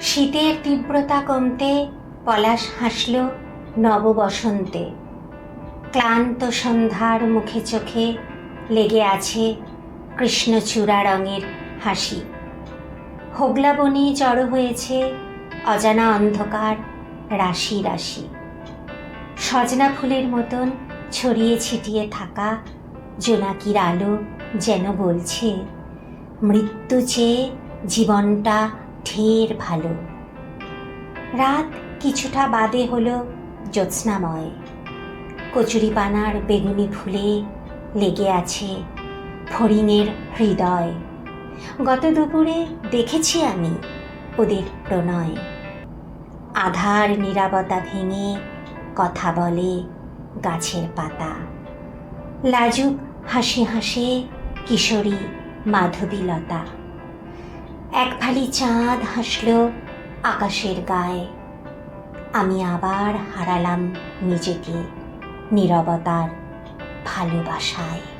শীতের তীব্রতা কমতে পলাশ হাসল নববসন্তে। ক্লান্ত সন্ধ্যার মুখে চোখে লেগে আছে কৃষ্ণচূড়া রঙের হাসি। হোগলা বনে জড়ো হয়েছে অজানা অন্ধকার রাশি রাশি। সজনা ফুলের মতন ছড়িয়ে ছিটিয়ে থাকা জোনাকির আলো যেন বলছে, মৃত্যু চেয়ে জীবনটা ঢের ভালো। রাত কিছুটা বাদে হলো জ্যোৎস্নাময়। কচুরিপানার বেগুনি ফুলে লেগে আছে ফড়িংয়ের হৃদয়। গত দুপুরে দেখেছি আমি ওদের প্রণয়। আধার নীরবতা ভেঙে কথা বলে গাছের পাতা। লাজুক হাসি হাসে কিশোরী মাধবীলতা। এক ফালি চাঁদ হাসল আকাশের গায়ে। আমি আবার হারালাম নিজেকে নিরবতার ভালোবাসায়।